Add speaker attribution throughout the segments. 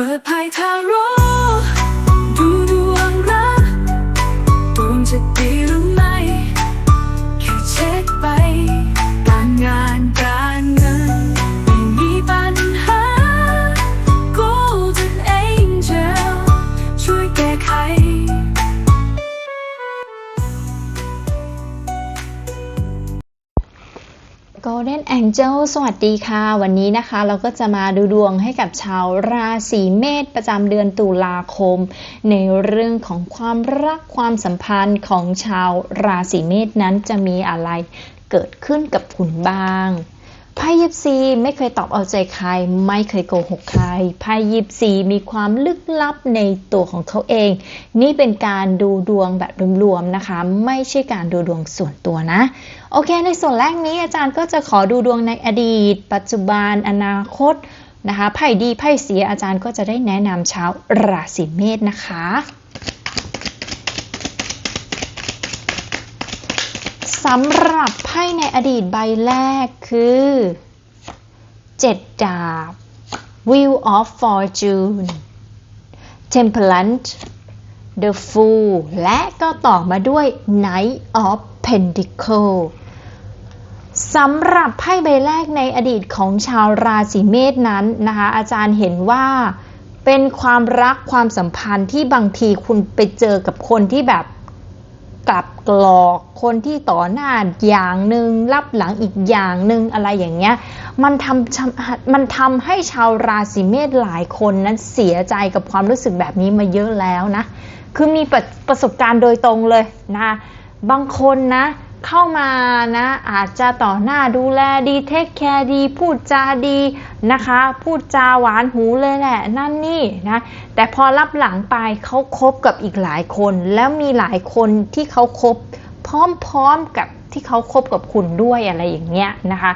Speaker 1: ปิดภายทาโร่ แองเจ
Speaker 2: ลสวัสดีค่ะ วันนี้นะคะเราก็จะมาดูดวงให้กับชาวราศีเมษประจำเดือนตุลาคม ในเรื่องของความรักความสัมพันธ์ของชาวราศีเมษนั้นจะมีอะไรเกิดขึ้นกับคุณบ้าง ไพ่ยิปซีไม่เคยตอบเอาใจใคร ไม่เคยโกหกใครไพ่ยิปซีมีความลึกลับในตัวของเขาเอง นี่เป็นการดูดวงแบบรวมๆนะคะ ไม่ใช่การดูดวงส่วนตัวนะ โอเค ในส่วนแรกนี้อาจารย์ก็จะขอดูดวงในอดีต ปัจจุบันอนาคตนะคะไพ่ดีไพ่เสียอาจารย์ก็จะได้แนะนำชาวราศีเมษนะคะ สำหรับไพ่ในอดีตใบแรกคือเจ็ดดาบ Wheel of Fortune Temperance The Fool และก็ต่อมาด้วย Knight of Pentacles สำหรับไพ่ใบแรกในอดีตของชาวราศีเมษนั้นนะคะ อาจารย์เห็นว่าเป็นความรักความสัมพันธ์ที่บางทีคุณไปเจอกับคนที่แบบ กลับกรอกคนที่ต่อหน้าอย่างหนึ่งรับหลังอีกอย่างหนึ่งอะไรอย่างเงี้ยมันทำมันทำให้ชาวราศีเมษหลายคนนั้นเสียใจกับความรู้สึกแบบนี้มาเยอะแล้วนะ คือมีประประสบการณ์โดยตรงเลยนะ บางคนนะ เข้ามานะ อาจจะต่อหน้าดูแลดีเทคแคร์ดี พูดจาดีนะคะ พูดจาหวานหูเลยแหละ นั่นนี่นะ แต่พอรับหลังไปเขาคบกับอีกหลายคน แล้วมีหลายคนที่เขาคบพร้อมๆกับที่เขาคบกับคุณด้วยอะไรอย่างเงี้ยนะคะ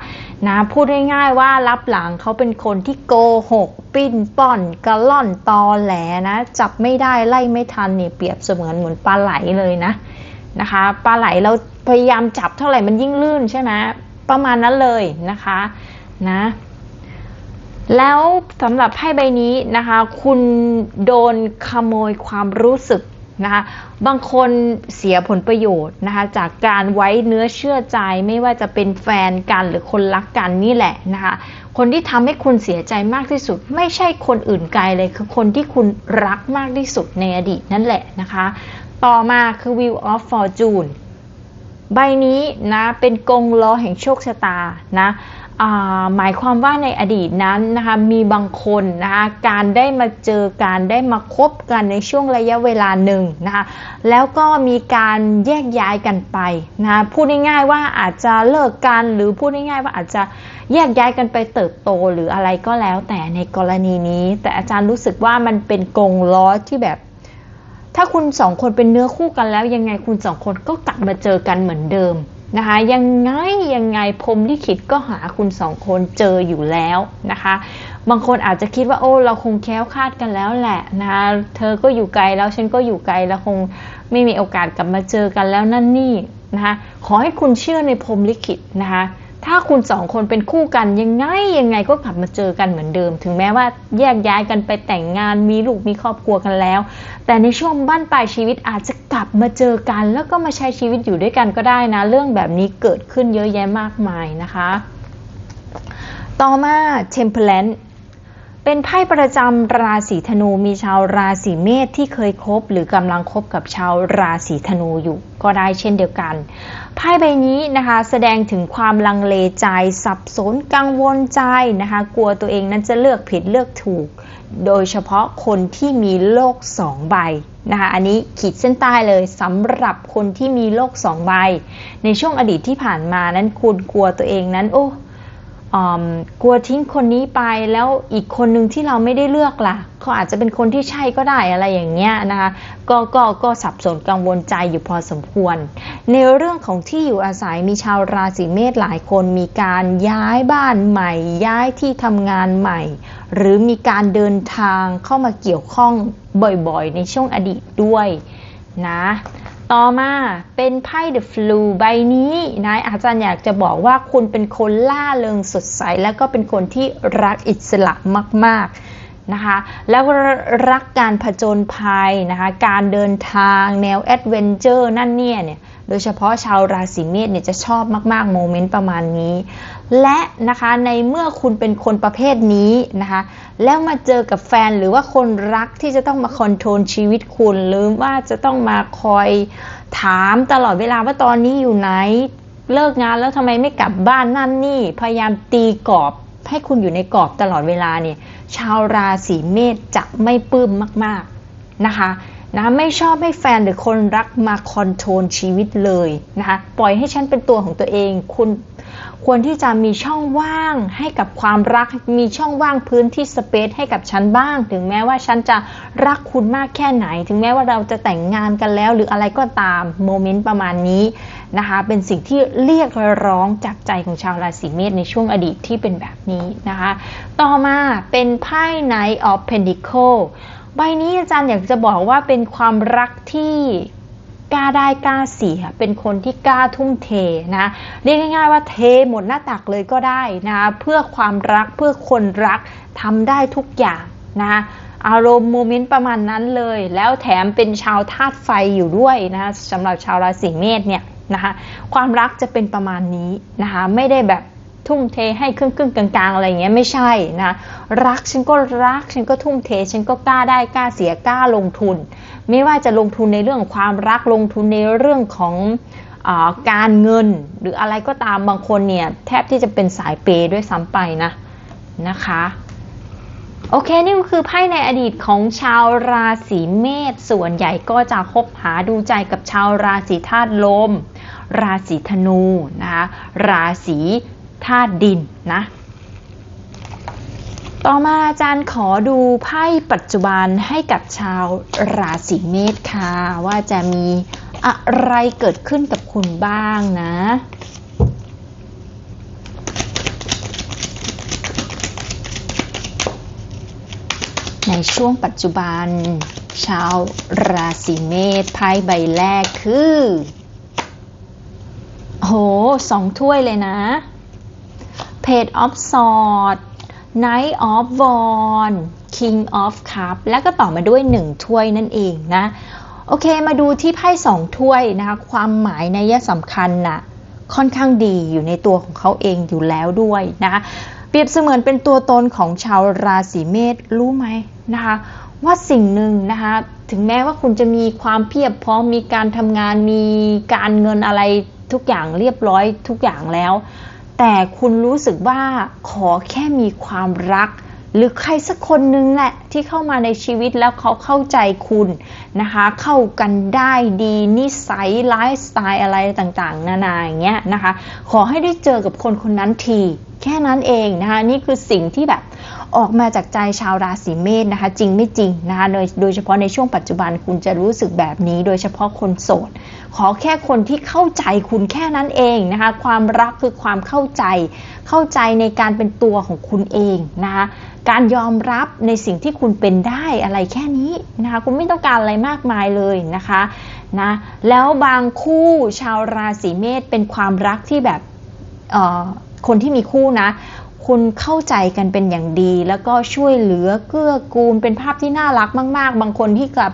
Speaker 2: นะพูดง่ายๆว่ารับหลังเขาเป็นคนที่โกหก ปิ้นป้อนกระล่อนตอแหลนะจับไม่ได้ไล่ไม่ทันเนี่ยเปรียบเสมือนเหมือนปลาไหลเลยนะนะคะปลาไหลเรา พยายามจับเท่าไหร่มันยิ่งลื่นใช่ไหมประมาณนั้นเลยนะคะนะ แล้วสำหรับไพ่ใบนี้นะคะ คุณโดนขโมยความรู้สึกนะคะบางคนเสียผลประโยชน์นะคะจากการไว้เนื้อเชื่อใจไม่ว่าจะเป็นแฟนกันหรือคนรักกันนี่แหละนะคะคนที่ทำให้คุณเสียใจมากที่สุด ไม่ใช่คนอื่นไกลเลย คือคนที่คุณรักมากที่สุดในอดีตนั่นแหละนะคะ ต่อมาคือ Wheel of Fortune ใบนี้นะเป็นกงล้อแห่งโชคชะตานะหมายความว่าในอดีตนั้นนะคะมีบางคนนะคะการได้มาเจอการได้มาคบกันในช่วงระยะเวลาหนึ่งนะคะแล้วก็มีการแยกย้ายกันไปนะพูดง่ายๆว่าอาจจะเลิกกันหรือพูดง่ายๆว่าอาจจะแยกย้ายกันไปเติบโตหรืออะไรก็แล้วแต่ในกรณีนี้ แต่อาจารย์รู้สึกว่ามันเป็นกงล้อที่แบบ ถ้าคุณสองคนเป็นเนื้อคู่กันแล้วยังไงคุณสองคนก็กลับมาเจอกันเหมือนเดิมนะคะยังไงยังไงพรมลิขิตก็หาคุณสองคนเจออยู่แล้วนะคะ บางคนอาจจะคิดว่าโอ้เราคงแค้วคาดกันแล้วแหละนะคะเธอก็อยู่ไกลแล้วฉันก็อยู่ไกลแล้วคงไม่มีโอกาสกลับมาเจอกันแล้วนั่นนี่นะคะขอให้คุณเชื่อในพรมลิขิตนะคะ ถ้าคุณสองคนเป็นคู่กันยังไงยังไงก็กลับมาเจอกันเหมือนเดิม ถึงแม้ว่าแยกย้ายกันไปแต่งงานมีลูกมีครอบครัวกันแล้ว แต่ในช่วงบ้านปลายชีวิตอาจจะกลับมาเจอกัน แล้วก็มาใช้ชีวิตอยู่ด้วยกันก็ได้นะ เรื่องแบบนี้เกิดขึ้นเยอะแยะมากมายนะคะ ต่อมา Temperance เป็นไพ่ประจำราศีธนูมีชาวราศีเมษที่เคยคบ หรือกำลังคบกับชาวราศีธนูอยู่ ก็ได้เช่นเดียวกันไพ่ใบนี้นะคะแสดงถึงความลังเลใจสับสนกังวลใจนะคะ กลัวตัวเองนั้นจะเลือกผิดเลือกถูก โดยเฉพาะคนที่มีโลกสองใบนะคะอันนี้ขีดเส้นใต้เลยสำหรับคนที่มีโลกสองใบ ในช่วงอดีตที่ผ่านมานั้นคุณกลัวตัวเองนั้นโอ้ กลัวทิ้งคนนี้ไปแล้วอีกคนหนึ่งที่เราไม่ได้เลือกล่ะเขาอาจจะเป็นคนที่ใช่ก็ได้อะไรอย่างเงี้ยนะคะก็ก็ก็สับสนกังวลใจอยู่พอสมควร ในเรื่องของที่อยู่อาศัยมีชาวราศีเมษหลายคนมีการย้ายบ้านใหม่ ย้ายที่ทำงานใหม่ หรือมีการเดินทางเข้ามาเกี่ยวข้องบ่อยๆ ในช่วงอดีตด้วยนะ ต่อมาเป็นไพ่ The Flu ใบนี้นะอาจารย์อยากจะบอกว่าคุณเป็นคนล่าเริงสดใส แล้วก็เป็นคนที่รักอิสระมาก ๆนะคะ แล้วรักการผจญภัยนะคะ การเดินทางแนวแอดเวนเจอร์นั่นเนี่ยเนี่ย โดยเฉพาะชาวราศีเมษเนี่ยจะชอบมากๆโมเมนต์ประมาณนี้ และนะคะในเมื่อคุณเป็นคนประเภทนี้นะคะแล้วมาเจอกับแฟนหรือว่าคนรักที่จะต้องมาคอนโทรลชีวิตคุณ หรือว่าจะต้องมาคอยถามตลอดเวลาว่าตอนนี้อยู่ไหนเลิกงานแล้วทำไมไม่กลับบ้านนั่นนี่พยายามตีกรอบให้คุณอยู่ในกรอบตลอดเวลาเนี่ยชาวราศีเมษจะไม่ปลื้มมาก ๆนะคะ นะไม่ชอบให้แฟนหรือคนรักมาคอนโทรลชีวิตเลยนะคะปล่อยให้ฉันเป็นตัวของตัวเอง คุณควรที่จะมีช่องว่างให้กับความรักมีช่องว่างพื้นที่สเปซให้กับฉันบ้าง ถึงแม้ว่าฉันจะรักคุณมากแค่ไหน ถึงแม้ว่าเราจะแต่งงานกันแล้ว หรืออะไรก็ตามโมเมนต์ประมาณนี้นะคะเป็นสิ่งที่เรียกร้องจากใจของชาวราศีเมษในช่วงอดีตที่เป็นแบบนี้นะคะ ต่อมาเป็นไพ่ Knight of Pentacle ใบนี้อาจารย์อยากจะบอกว่าเป็นความรักที่กล้าได้กล้าเสียเป็นคนที่กล้าทุ่มเทนะเรียกง่าย ๆ ว่าเทหมดหน้าตักเลยก็ได้นะเพื่อความรักเพื่อคนรักทำได้ทุกอย่างนะอารมณ์โมเมนต์ประมาณนั้นเลย แล้วแถมเป็นชาวธาตุไฟอยู่ด้วยนะสำหรับชาวราศีเมษเนี่ยนะคะความรักจะเป็นประมาณนี้นะคะไม่ได้แบบ ทุ่มเทให้ครึ่งครึ่งกลางๆอะไรอย่างเงี้ยไม่ใช่นะรักฉันก็รักฉันก็ทุ่มเทฉันก็กล้าได้กล้าเสียกล้าลงทุน ไม่ว่าจะลงทุนในเรื่องความรักลงทุนในเรื่องของอการเงิน หรืออะไรก็ตามบางคนเนี่ยแทบที่จะเป็นสายเปย์ด้วยซ้ำไปนะนะคะโอเค นี่ก็คือไพ่ในอดีตของชาวราศีเมษส่วนใหญ่ก็จะคบหาดูใจกับชาวราศีธาตุลม ราศีธนูนะคะราศี ธาตุดินนะ ต่อมาอาจารย์ขอดูไพ่ปัจจุบันให้กับชาวราศีเมษค่ะ ว่าจะมีอะไรเกิดขึ้นกับคุณบ้างนะในช่วงปัจจุบัน ชาวราศีเมษไพ่ใบแรกคือ โหสองถ้วยเลยนะ Page of Sword Knight of Wands King of Cup แล้วก็ต่อมาด้วย 1 ถ้วยนั่นเองนะ โอเคมาดูที่ไพ่สองถ้วยนะคะความหมายในยะสำคัญนะค่อนข้างดีอยู่ในตัวของเขาเองอยู่แล้วด้วยนะคะเปรียบเสมือนเป็นตัวตนของชาวราศีเมษรู้ไหมนะคะว่าสิ่งหนึ่งนะคะถึงแม้ว่าคุณจะมีความเพียบพร้อมมีการทำงานมีการเงินอะไรทุกอย่างเรียบร้อยทุกอย่างแล้ว แต่คุณรู้สึกว่าขอแค่มีความรัก หรือใครสักคนนึงแหละที่เข้ามาในชีวิตแล้วเขาเข้าใจคุณนะคะ เข้ากันได้ดีนิสัยไลฟ์สไตล์อะไรต่างๆ นานาอย่างเงี้ยนะคะ ขอให้ได้เจอกับคนคนนั้นที แค่นั้นเองนะคะ นี่คือสิ่งที่แบบ ออกมาจากใจชาวราศีเมษนะคะ จริงไม่จริงนะคะโดยโดยเฉพาะในช่วงปัจจุบันคุณจะรู้สึกแบบนี้ โดยเฉพาะคนโสด ขอแค่คนที่เข้าใจคุณแค่นั้นเองนะคะ ความรักคือความเข้าใจ เข้าใจในการเป็นตัวของคุณเองนะคะการยอมรับในสิ่งที่คุณเป็นได้อะไรแค่นี้นะคะคุณไม่ต้องการอะไรมากมายเลยนะคะนะแล้วบางคู่ชาวราศีเมษเป็นความรักที่แบบคนที่มีคู่นะ คุณเข้าใจกันเป็นอย่างดี แล้วก็ช่วยเหลือเกื้อกูลเป็นภาพที่น่ารักมาก ๆ บางคนที่กลับ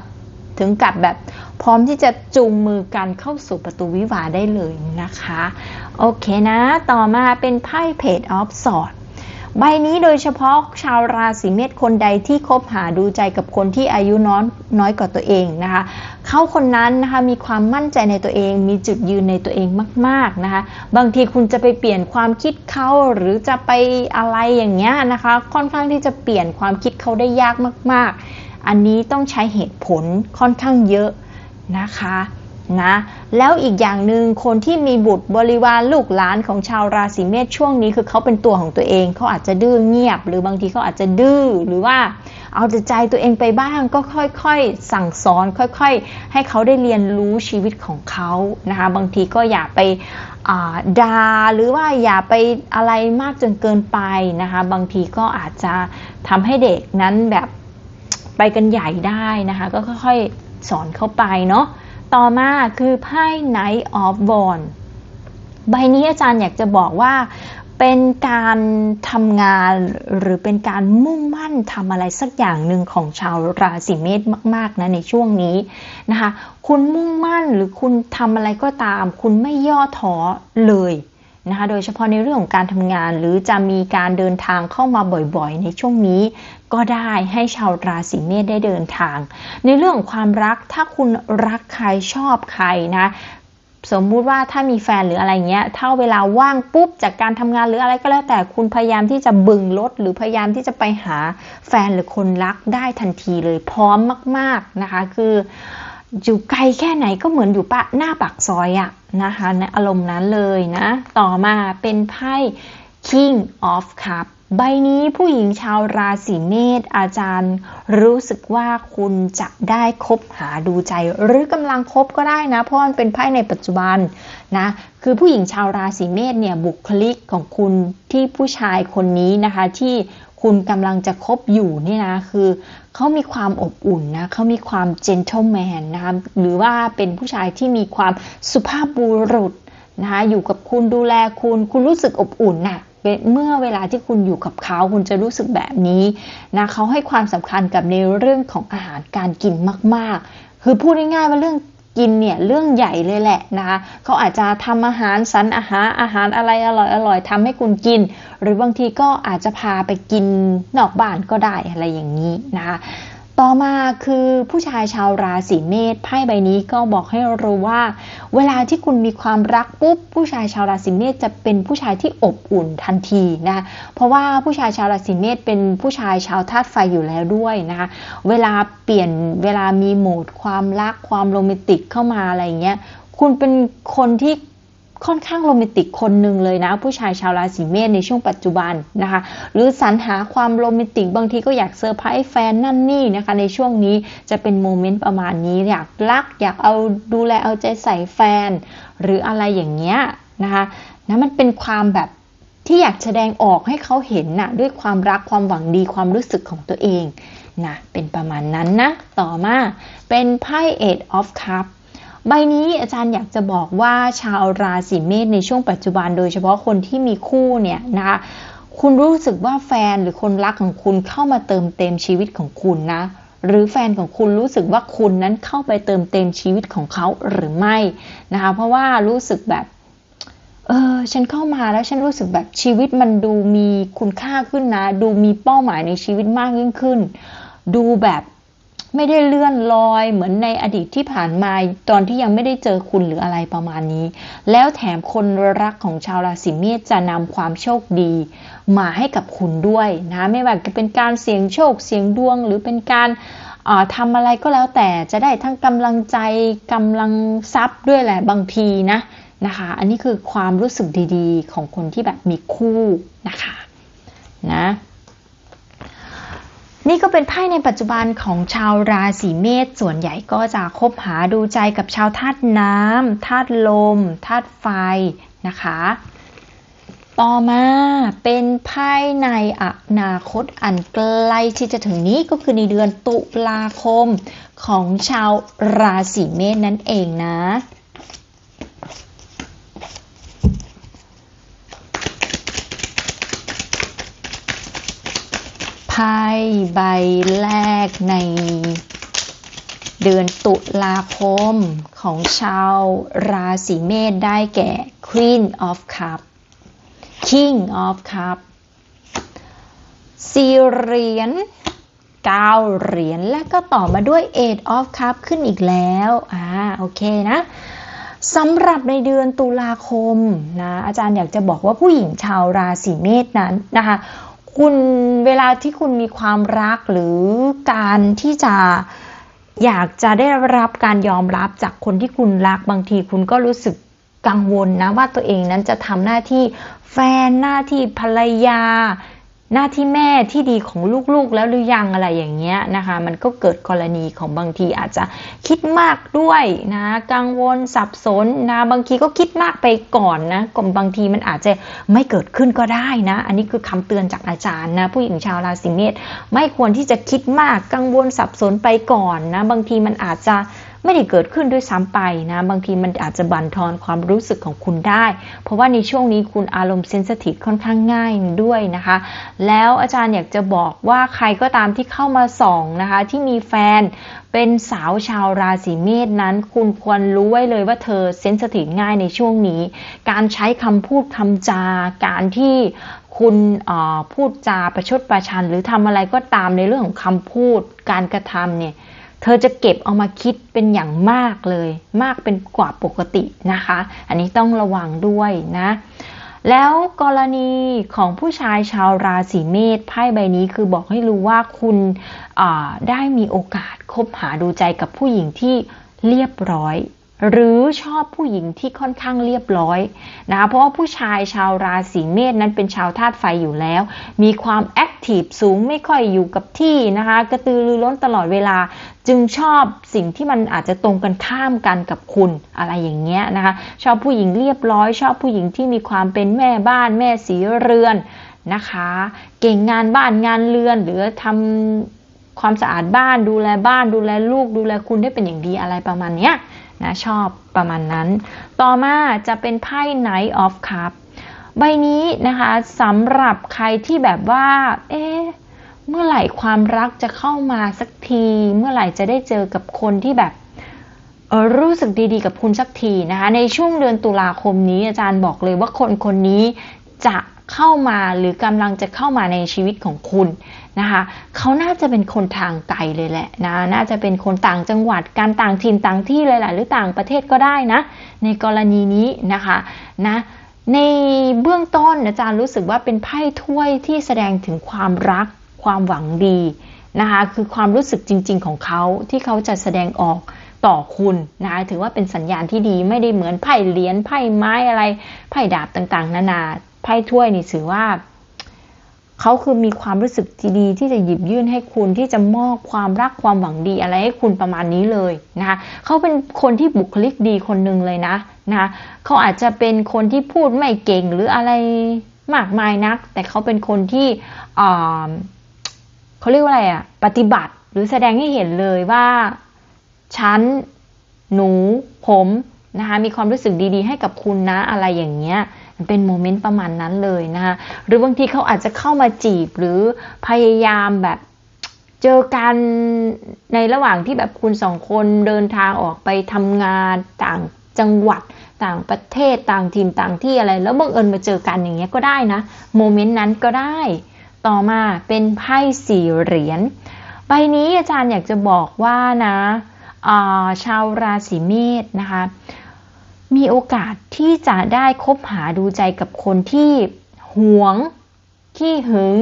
Speaker 2: ถึงกับแบบพร้อมที่จะจูงมือกันเข้าสู่ประตูวิวาได้เลยนะคะ โอเคนะ ต่อมาเป็นไพ่เพจออฟสอด ใบนี้โดยเฉพาะชาวราศีเมษคนใดที่คบหาดูใจกับคนที่อายุน้อยน้อยกว่าตัวเองนะคะเขาคนนั้นนะคะมีความมั่นใจในตัวเอง มีจุดยืนในตัวเองมากๆนะคะบางทีคุณจะไปเปลี่ยนความคิดเขาหรือจะไปอะไรอย่างเงี้ยนะคะค่อนข้างที่จะเปลี่ยนความคิดเขาได้ยากมาก ๆ อันนี้ต้องใช้เหตุผลค่อนข้างเยอะนะคะ นะแล้วอีกอย่างหนึ่งคนที่มีบุตรบริวารลูกหลานของชาวราศีเมษช่วงนี้คือเขาเป็นตัวของตัวเองเขาอาจจะดื้อเงียบ หรือบางทีเขาอาจจะดื้อหรือว่าเอาแต่ใจตัวเองไปบ้างก็ค่อยๆ สั่งสอนค่อยๆ ให้เขาได้เรียนรู้ชีวิตของเขานะคะบางทีก็อย่าไปอ่าด่าหรือว่าอย่าไปอะไรมากจนเกินไปนะคะบางทีก็อาจจะทำให้เด็กนั้นแบบไปกันใหญ่ได้นะคะก็ค่อยๆสอนเข้าไปเนาะ ต่อมาคือไพ่ Knight of Wands ใบนี้อาจารย์อยากจะบอกว่าเป็นการทำงานหรือเป็นการมุ่งมั่นทำอะไรสักอย่างหนึ่งของชาวราศีเมษมากๆนะในช่วงนี้นะคะ คุณมุ่งมั่นหรือคุณทำอะไรก็ตาม คุณไม่ย่อท้อเลยนะคะ โดยเฉพาะในเรื่องของการทำงานหรือจะมีการเดินทางเข้ามาบ่อยๆ ในช่วงนี้ ก็ได้ให้ชาวราศีเมษได้เดินทาง ในเรื่องของความรักถ้าคุณรักใครชอบใครนะสมมุติว่าถ้ามีแฟนหรืออะไรเงี้ย ถ้าเวลาว่างปุ๊บจากการทำงานหรืออะไรก็แล้วแต่คุณพยายามที่จะบึงรถหรือพยายามที่จะไปหาแฟนหรือคนรักได้ทันทีเลยพร้อมมาก ๆนะคะ คืออยู่ไกลแค่ไหนก็เหมือนอยู่ปะหน้าปากซอยอะนะคะในอารมณ์นั้นเลยนะ ต่อมาเป็นไพ่ King of Cup ใบนี้ผู้หญิงชาวราศีเมษอาจารย์ รู้สึกว่าคุณจะได้คบหาดูใจ หรือกำลังคบก็ได้นะ เพราะมันเป็นไพ่ในปัจจุบันนะคือผู้หญิงชาวราศีเมษเนี่ยบุคลิกของคุณที่ผู้ชายคนนี้นะคะที่คุณกำลังจะคบอยู่เนี่ยนะคือเขามีความอบอุ่นนะเขามีความ gentleman นะคะหรือว่าเป็นผู้ชายที่มีความสุภาพบุรุษนะคะอยู่กับคุณดูแลคุณ คุณรู้สึกอบอุ่นน่ะ เมื่อเวลาที่คุณอยู่กับเขาคุณจะรู้สึกแบบนี้นะเขาให้ความสำคัญกับในเรื่องของอาหารการกินมาก ๆ คือพูดง่ายๆว่าเรื่องกินเนี่ยเรื่องใหญ่เลยแหละนะคะเขาอาจจะทำอาหารสรรอาหารอาหารอะไรอร่อยๆทำให้คุณกิน หรือบางทีก็อาจจะพาไปกินนอกบ้านก็ได้อะไรอย่างนี้นะคะ ต่อมาคือผู้ชายชาวราศีเมษไพ่ใบนี้ก็บอกให้รู้ว่า เวลาที่คุณมีความรักปุ๊บผู้ชายชาวราศีเมษจะเป็นผู้ชายที่อบอุ่นทันทีนะคะเพราะว่าผู้ชายชาวราศีเมษเป็นผู้ชายชาวธาตุไฟอยู่แล้วด้วยนะคะเวลาเปลี่ยนเวลามีโหมดความรักความโรแมนติกเข้ามาอะไรเงี้ยคุณเป็นคนที่ ค่อนข้างโรแมนติกคนหนึ่งเลยนะ ผู้ชายชาวราศีเมษในช่วงปัจจุบันนะคะ หรือสรรหาความโรแมนติกบางทีก็อยากเซอร์ไพรส์แฟนนั่นนี่นะคะ ในช่วงนี้จะเป็นโมเมนต์ประมาณนี้อยากรักอยากเอาดูแลเอาใจใส่แฟน หรืออะไรอย่างเงี้ยนะคะนะมันเป็นความแบบที่อยากแสดงออกให้เขาเห็นนะ่ะด้วยความรักความหวังดีความรู้สึกของตัวเองนะเป็นประมาณนั้นนะ ต่อมาเป็นไพ่ Eight of Cups ใบนี้อาจารย์อยากจะบอกว่าชาวราศีเมษในช่วงปัจจุบันโดยเฉพาะคนที่มีคู่เนี่ยนะคะคุณรู้สึกว่าแฟนหรือคนรักของคุณเข้ามาเติมเต็มชีวิตของคุณนะ หรือแฟนของคุณรู้สึกว่าคุณนั้นเข้าไปเติมเต็มชีวิตของเขาหรือไม่นะคะเพราะว่ารู้สึกแบบเออฉันเข้ามาแล้วฉันรู้สึกแบบชีวิตมันดูมีคุณค่าขึ้นนะ ดูมีเป้าหมายในชีวิตมากยิ่งขึ้น ดูแบบ ไม่ได้เลื่อนลอยเหมือนในอดีตที่ผ่านมาตอนที่ยังไม่ได้เจอคุณหรืออะไรประมาณนี้ แล้วแถมคนรักของชาวราศีเมษจะนำความโชคดี มาให้กับคุณด้วยนะไม่ว่าจะเป็นการเสี่ยงโชคเสี่ยงดวง หรือเป็นการทำอะไรก็แล้วแต่จะได้ทั้งกำลังใจกำลังทรัพย์ด้วยแหละบางทีนะนะคะ อันนี้คือความรู้สึกดีๆ ของคนที่แบบมีคู่นะคะนะ นี่ก็เป็นไพ่ในปัจจุบันของชาวราศีเมษส่วนใหญ่ก็จะคบหาดูใจกับชาวธาตุน้ำธาตุลมธาตุไฟนะคะ ต่อมาเป็นไพ่ในอนาคตอันใกล้ที่จะถึงนี้ก็คือในเดือนตุลาคมของชาวราศีเมษนั่นเองนะ พ่ใบแรกในเดือนตุลาคมของชาวราศีเมษได้แก่ Queen of Cup King of Cup สี่เหรียญเก้าเหรียญและก็ต่อมาด้วย Eight of Cup ขึ้นอีกแล้ว อ่า โอเคนะสำหรับในเดือนตุลาคมนะอาจารย์อยากจะบอกว่าผู้หญิงชาวราศีเมษนั้นนะคะ คุณเวลาที่คุณมีความรักหรือการที่จะอยากจะได้รับการยอมรับจากคนที่คุณรักบางทีคุณก็รู้สึกกังวลนะว่าตัวเองนั้นจะทำหน้าที่แฟนหน้าที่ภรรยา หน้าที่แม่ที่ดีของลูกๆ แล้วหรือยังอะไรอย่างเงี้ยนะคะ มันก็เกิดกรณีของบางทีอาจจะคิดมากด้วยนะกังวลสับสนนะบางทีก็คิดมากไปก่อนนะกบางทีมันอาจจะไม่เกิดขึ้นก็ได้นะ อันนี้คือคำเตือนจากอาจารย์นะผู้หญิงชาวราศีเมษไม่ควรที่จะคิดมากกังวลสับสนไปก่อนนะบางทีมันอาจจะ ไม่ได้เกิดขึ้นด้วยซ้ำไปนะบางทีมันอาจจะบั่นทอนความรู้สึกของคุณได้ เพราะว่าในช่วงนี้คุณอารมณ์เซนสทีฟค่อนข้างง่ายด้วยนะคะ แล้วอาจารย์อยากจะบอกว่าใครก็ตามที่เข้ามาส่องนะคะที่มีแฟนเป็นสาวชาวราศีเมษนั้น คุณควรรู้ไว้เลยว่าเธอเซนสทีฟง่ายในช่วงนี้ การใช้คำพูดคำจา การที่คุณพูดจาประชดประชัน หรือทำอะไรก็ตามในเรื่องของคำพูดการกระทำเนี่ย เธอจะเก็บเอามาคิดเป็นอย่างมากเลย มากเป็นกว่าปกตินะคะ อันนี้ต้องระวังด้วยนะ แล้วกรณีของผู้ชายชาวราศีเมษไพ่ใบนี้คือบอกให้รู้ว่าคุณได้มีโอกาสคบหาดูใจกับผู้หญิงที่เรียบร้อย หรือชอบผู้หญิงที่ค่อนข้างเรียบร้อยนะคะเพราะว่าผู้ชายชาวราศีเมษนั้นเป็นชาวธาตุไฟอยู่แล้ว มีความแอคทีฟสูงไม่ค่อยอยู่กับที่นะคะ กระตือรือร้นตลอดเวลา จึงชอบสิ่งที่มันอาจจะตรงกันข้ามกันกับคุณอะไรอย่างเงี้ยนะคะ ชอบผู้หญิงเรียบร้อย ชอบผู้หญิงที่มีความเป็นแม่บ้านแม่สีเรือนนะคะ เก่งงานบ้านงานเรือนหรือทำความสะอาดบ้านดูแลบ้านดูแลลูกดูแลคุณได้เป็นอย่างดีอะไรประมาณเนี้ย นะชอบประมาณนั้น ต่อมาจะเป็นไพ่ Knight of Cup ใบนี้นะคะสำหรับใครที่แบบว่า เอ๊ะเมื่อไหร่ความรักจะเข้ามาสักที เมื่อไหร่จะได้เจอกับคนที่แบบรู้สึกดีๆ กับคุณสักทีนะคะ ในช่วงเดือนตุลาคมนี้อาจารย์บอกเลยว่าคนคนนี้จะ เข้ามาหรือกำลังจะเข้ามาในชีวิตของคุณนะคะเขาน่าจะเป็นคนทางไกลเลยแหละนะน่าจะเป็นคนต่างจังหวัดการต่างถิ่นต่างที่เลยแหละหรือต่างประเทศก็ได้นะในกรณีนี้นะคะนะในเบื้องต้นอาจารย์รู้สึกว่าเป็นไพ่ถ้วยที่แสดงถึงความรักความหวังดีนะคะคือความรู้สึกจริง ๆ ของเขาที่เขาจะแสดงออกต่อคุณนะคะถือว่าเป็นสัญญาณที่ดีไม่ได้เหมือนไพ่เหรียญไพ่ไม้อะไรไพ่ดาบต่างๆ นานา พ่ถ้วยนี่ถือว่าเขาคือมีความรู้สึกดีๆที่จะหยิบยื่นให้คุณที่จะมอบความรักความหวังดีอะไรให้คุณประมาณนี้เลยนะคะเขาเป็นคนที่บุคลิกดีคนหนึ่งเลยนะนะคะเขาอาจจะเป็นคนที่พูดไม่เก่งหรืออะไรมากมายนัก แต่เขาเป็นคนที่เขาเรียกว่าอะไรอะปฏิบัติหรือแสดงให้เห็นเลยว่าฉันหนู ผมนะคะมีความรู้สึกดีๆ ให้กับคุณนะอะไรอย่างเงี้ย เป็นโมเมนต์ประมาณนั้นเลยนะคะหรือบางทีเขาอาจจะเข้ามาจีบหรือพยายามแบบเจอกันในระหว่างที่แบบคุณสองคนเดินทางออกไปทำงานต่างจังหวัดต่างประเทศต่างถิ่นต่างที่อะไร แล้วบังเอิญมาเจอกันอย่างเงี้ยก็ได้นะโมเมนต์นั้นก็ได้ ต่อมาเป็นไพ่สี่เหรียญใบนี้อาจารย์อยากจะบอกว่านะาชาวราศีเมษนะคะ มีโอกาสที่จะได้คบหาดูใจกับคนที่หวง ขี้หึง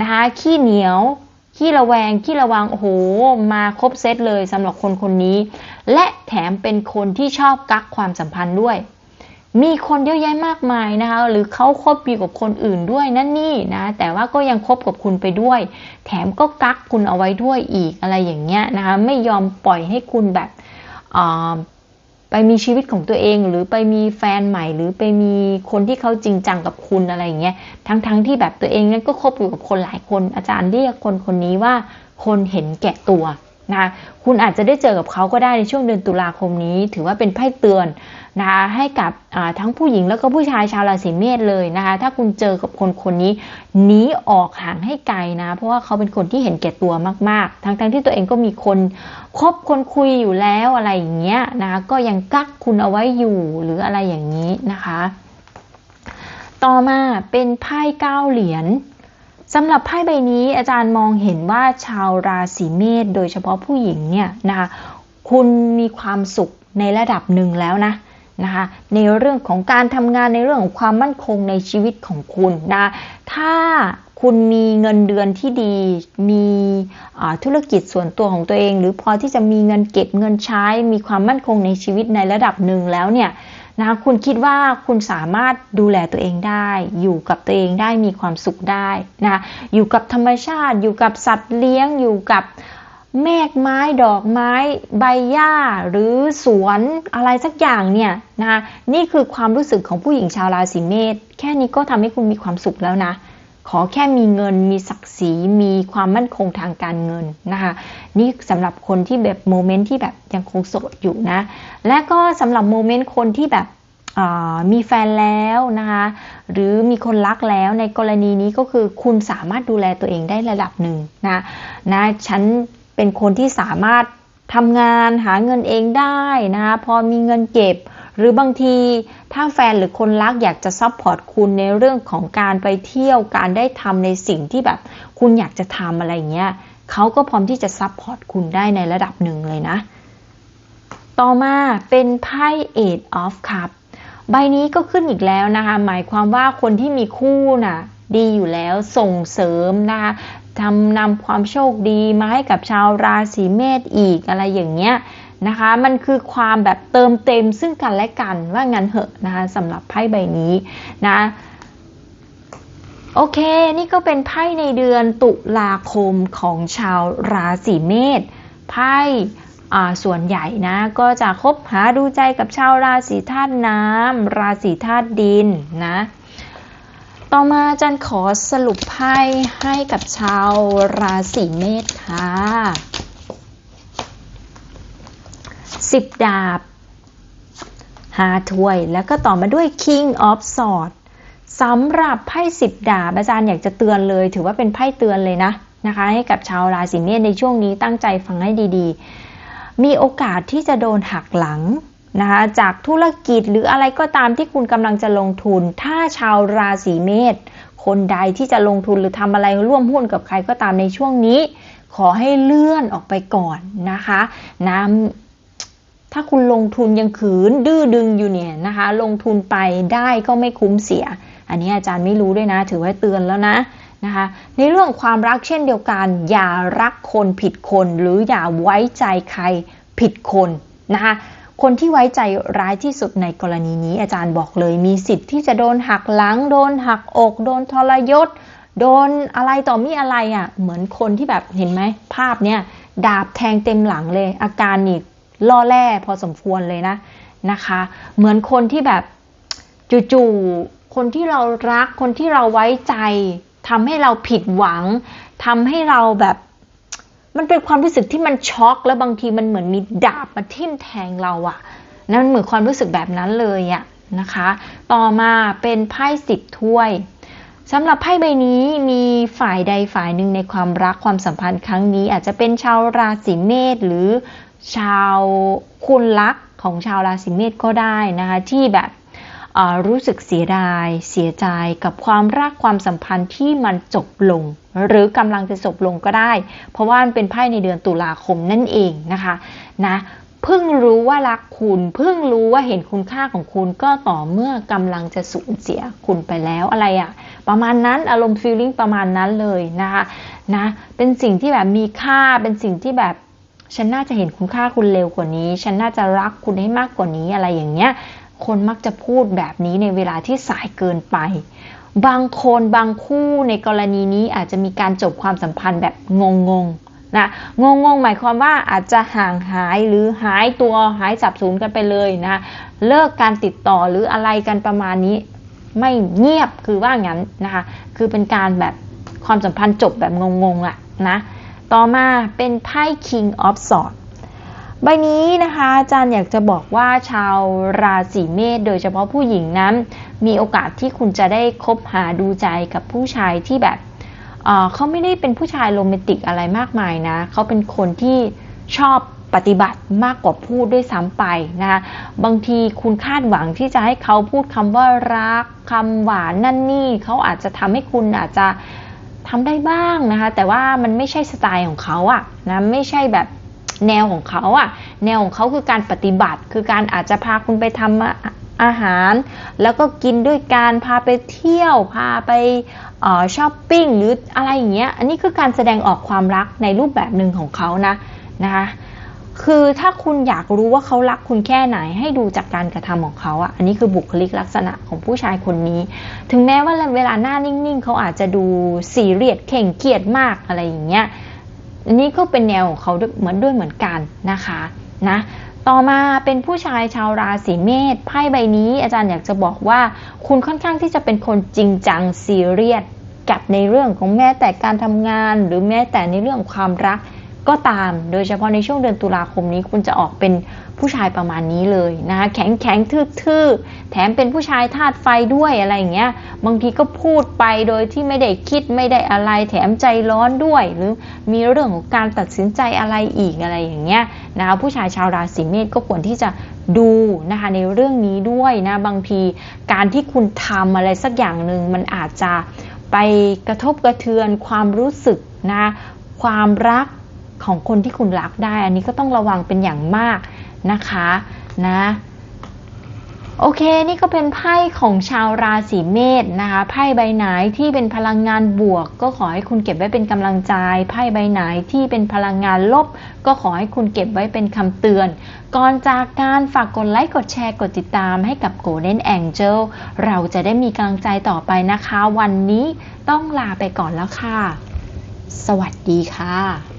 Speaker 2: นะคะขี้เหนียว ขี้ระแวง ขี้ระวัง โอ้โห มาครบเซตเลยสำหรับคนคนนี้ และแถมเป็นคนที่ชอบกักความสัมพันธ์ด้วย มีคนเยอะแยะมากมายนะคะ หรือเขาคบอยู่กับคนอื่นด้วยนั่นนี่นะ แต่ว่าก็ยังคบกับคุณไปด้วย แถมก็กักคุณเอาไว้ด้วยอีกอะไรอย่างเงี้ยนะคะ ไม่ยอมปล่อยให้คุณแบบ ไปมีชีวิตของตัวเอง หรือไปมีแฟนใหม่ หรือไปมีคนที่เขาจริงจังกับคุณอะไรอย่างเงี้ยทั้งๆทที่แบบตัวเองนั้นก็คบอยู่กับคนหลายคน อาจารย์เรียกคนคนนี้ว่าคนเห็นแก่ตัว นะคะคุณอาจจะได้เจอกับเขาก็ได้ในช่วงเดือนตุลาคมนี้ ถือว่าเป็นไพ่เตือนนะคะให้กับทั้งผู้หญิงแล้วก็ผู้ชายชาวราศีเมษเลยนะคะถ้าคุณเจอกับคนคนนี้หนีออกห่างให้ไกลนะ เพราะว่าเขาเป็นคนที่เห็นแก่ตัวมากๆ ทั้งๆทที่ตัวเองก็มีคนคบคนคุยอยู่แล้วอะไรอย่างเงี้ยนะคะก็ยังกักคุณเอาไว้อยู่หรืออะไรอย่างนี้นะคะ ต่อมาเป็นไพ่เก้าเหรียญ สำหรับไพ่ใบนี้อาจารย์มองเห็นว่าชาวราศีเมษโดยเฉพาะผู้หญิงเนี่ยนะคะคุณมีความสุขในระดับหนึ่งแล้วนะนะคะในเรื่องของการทำงานในเรื่องของความมั่นคงในชีวิตของคุณนะถ้า คุณมีเงินเดือนที่ดี มีธุรกิจส่วนตัวของตัวเอง หรือพอที่จะมีเงินเก็บเงินใช้ มีความมั่นคงในชีวิตในระดับหนึ่งแล้วเนี่ยนะคุณคิดว่าคุณสามารถดูแลตัวเองได้ อยู่กับตัวเองได้มีความสุขได้นะอยู่กับธรรมชาติ อยู่กับสัตว์เลี้ยง อยู่กับเมฆไม้ดอกไม้ ใบหญ้า หรือสวนอะไรสักอย่างเนี่ยนะคะนี่คือความรู้สึกของผู้หญิงชาวราศีเมษแค่นี้ก็ทำให้คุณมีความสุขแล้วนะ ขอแค่มีเงิน มีศักดิ์ศรี มีความมั่นคงทางการเงินนะคะ นี่สำหรับคนที่แบบโมเมนต์ที่แบบยังคงโสดอยู่นะ และก็สำหรับโมเมนต์คนที่แบบมีแฟนแล้วนะคะ หรือมีคนรักแล้วในกรณีนี้ก็คือคุณสามารถดูแลตัวเองได้ระดับหนึ่งนะนะฉันเป็นคนที่สามารถทำงานหาเงินเองได้นะคะพอมีเงินเก็บ หรือบางทีถ้าแฟนหรือคนรักอยากจะซัพพอร์ตคุณในเรื่องของการไปเที่ยวการได้ทำในสิ่งที่แบบ คุณอยากจะทำอะไรเงี้ยเขาก็พร้อมที่จะซัพพอร์ตคุณได้ในระดับหนึ่งเลยนะ ต่อมาเป็นไพ่ Eight of Cup ใบนี้ก็ขึ้นอีกแล้วนะคะ หมายความว่าคนที่มีคู่น่ะดีอยู่แล้วส่งเสริมนะคะทำนำความโชคดีมาให้กับชาวราศีเมษอีกอะไรอย่างเงี้ย นะคะ มันคือความแบบเติมเต็มซึ่งกันและกันว่างั้นเหอะนะคะสำหรับไพ่ใบนี้นะโอเค นี่ก็เป็นไพ่ในเดือนตุลาคมของชาวราศีเมษไพ่ส่วนใหญ่นะ ก็จะคบหาดูใจกับชาวราศีธาตุน้ำราศีธาตุดินนะ ต่อมาจันขอสรุปไพ่ให้กับชาวราศีเมษค่ะ สิบดาบห้าถ้วย แล้วก็ต่อมาด้วย King of Swords สำหรับไพ่สิบดาบอาจารย์อยากจะเตือนเลย ถือว่าเป็นไพ่เตือนเลยนะนะคะให้กับชาวราศีเมษในช่วงนี้ตั้งใจฟังให้ดีๆ มีโอกาสที่จะโดนหักหลังนะคะจากธุรกิจหรืออะไรก็ตามที่คุณกำลังจะลงทุน ถ้าชาวราศีเมษคนใดที่จะลงทุนหรือทำอะไรร่วมหุ้นกับใครก็ตามในช่วงนี้ ขอให้เลื่อนออกไปก่อนนะคะนะ ถ้าคุณลงทุนยังขืนดื้อดึงอยู่เนี่ยนะคะ ลงทุนไปได้ก็ไม่คุ้มเสีย อันนี้อาจารย์ไม่รู้ด้วยนะ ถือว่าเตือนแล้วนะนะคะ ในเรื่องความรักเช่นเดียวกัน อย่ารักคนผิดคน หรืออย่าไว้ใจใครผิดคนนะคะคนที่ไว้ใจร้ายที่สุดในกรณีนี้อาจารย์บอกเลยมีสิทธิ์ที่จะโดนหักหลัง โดนหักอก โดนทรยศ โดนอะไรต่อมีอะไรอะ่ะ เหมือนคนที่แบบเห็นไหมภาพเนี้ยดาบแทงเต็มหลังเลย อาการนี่ ล่อแร่พอสมควรเลยนะนะคะ เหมือนคนที่แบบจู่ๆคนที่เรารักคนที่เราไว้ใจทำให้เราผิดหวังทำให้เราแบบมันเป็นความรู้สึกที่มันช็อกแล้วบางทีมันเหมือนมีดาบมาทิ่มแทงเราอะนั่นเหมือนความรู้สึกแบบนั้นเลยอะนะคะ ต่อมาเป็นไพ่สิบถ้วยสำหรับไพ่ใบนี้มีฝ่ายใดฝ่ายหนึ่งในความรักความสัมพันธ์ครั้งนี้ อาจจะเป็นชาวราศีเมษหรือ ชาวคุณรักของชาวราศีเมษก็ได้นะคะที่แบบรู้สึกเสียดาย เสียใจกับความรักความสัมพันธ์ที่มันจบลง หรือกำลังจะจบลงก็ได้ เพราะว่ามันเป็นไพ่ในเดือนตุลาคมนั่นเองนะคะนะเพิ่งรู้ว่ารักคุณเพิ่งรู้ว่าเห็นคุณค่าของคุณก็ต่อเมื่อกำลังจะสูญเสียคุณไปแล้วอะไรอะประมาณนั้นอารมณ์ฟีลลิ่งประมาณนั้นเลยนะคะนะเป็นสิ่งที่แบบมีค่าเป็นสิ่งที่แบบ ฉันน่าจะเห็นคุณค่าคุณเร็วกว่านี้ ฉันน่าจะรักคุณให้มากกว่านี้อะไรอย่างเงี้ย คนมักจะพูดแบบนี้ในเวลาที่สายเกินไป บางคนบางคู่ในกรณีนี้อาจจะมีการจบความสัมพันธ์แบบงงๆนะงงงหมายความว่าอาจจะห่างหายหรือหายตัวหายสับสูญกันไปเลยนะเลิกการติดต่อหรืออะไรกันประมาณนี้ ไม่เงียบคือว่างั้นนะคะ คือเป็นการแบบความสัมพันธ์จบแบบงงๆอะนะ ต่อมาเป็นไพ่ King of Swords ใบนี้นะคะอาจารย์อยากจะบอกว่าชาวราศีเมษโดยเฉพาะผู้หญิงนั้น มีโอกาสที่คุณจะได้คบหาดูใจกับผู้ชายที่แบบเเขาไม่ได้เป็นผู้ชายโรแมนติกอะไรมากมายนะ เขาเป็นคนที่ชอบปฏิบัติมากกว่าพูดด้วยซ้ำไปนะคะบางทีคุณคาดหวังที่จะให้เขาพูดคำว่ารักคำหวานนั่นนี่ เขาอาจจะทำให้คุณอาจจะ ทำได้บ้างนะคะ แต่ว่ามันไม่ใช่สไตล์ของเขาอะนะไม่ใช่แบบแนวของเขาอะแนวของเขาคือการปฏิบัติ คือการอาจจะพาคุณไปทำอาหาร แล้วก็กินด้วยการพาไปเที่ยว พาไปช้อปปิ้งหรืออะไรอย่างเงี้ยอันนี้คือการแสดงออกความรักในรูปแบบหนึ่งของเขานะนะคะ คือถ้าคุณอยากรู้ว่าเขารักคุณแค่ไหน ให้ดูจากการกระทำของเขาอะอันนี้คือบุคลิกลักษณะของผู้ชายคนนี้ ถึงแม้ว่าเวลาหน้านิ่งๆเขาอาจจะดูสีเรียดเข่งเกียดมากอะไรอย่างเงี้ยอันนี้ก็เป็นแนวของเขาเหมือนด้วยเหมือนกันนะคะนะต่อมาเป็นผู้ชายชาวราศีเมษไพ่ใบนี้อาจารย์อยากจะบอกว่าคุณค่อนข้างที่จะเป็นคนจริงจังซีเรียสกับในเรื่องของแม้แต่การทำงาน หรือแม้แต่ในเรื่องความรัก ก็ตาม โดยเฉพาะในช่วงเดือนตุลาคมนี้คุณจะออกเป็นผู้ชายประมาณนี้เลยนะคะแข็งแข็งทื่อๆ แถมเป็นผู้ชายธาตุไฟด้วยอะไรอย่างเงี้ย บางทีก็พูดไปโดยที่ไม่ได้คิดไม่ได้อะไร แถมใจร้อนด้วย หรือมีเรื่องของการตัดสินใจอะไรอีกอะไรอย่างเงี้ยนะคะผู้ชายชาวราศีเมษก็ควรที่จะดูนะคะในเรื่องนี้ด้วยนะบางทีการที่คุณทำอะไรสักอย่างหนึ่งมันอาจจะไปกระทบกระเทือนความรู้สึกนะความรัก ของคนที่คุณรักได้ อันนี้ก็ต้องระวังเป็นอย่างมากนะคะนะ โอเคนี่ก็เป็นไพ่ของชาวราศีเมษนะคะไพ่ใบไหนที่เป็นพลังงานบวก ก็ขอให้คุณเก็บไว้เป็นกำลังใจไพ่ใบไหนที่เป็นพลังงานลบ ก็ขอให้คุณเก็บไว้เป็นคำเตือน ก่อนจากการฝากกดไลค์กดแชร์กดติดตามให้กับ Golden Angel เราจะได้มีกำลังใจต่อไปนะคะ วันนี้ต้องลาไปก่อนแล้วค่ะ สวัสดีค่ะ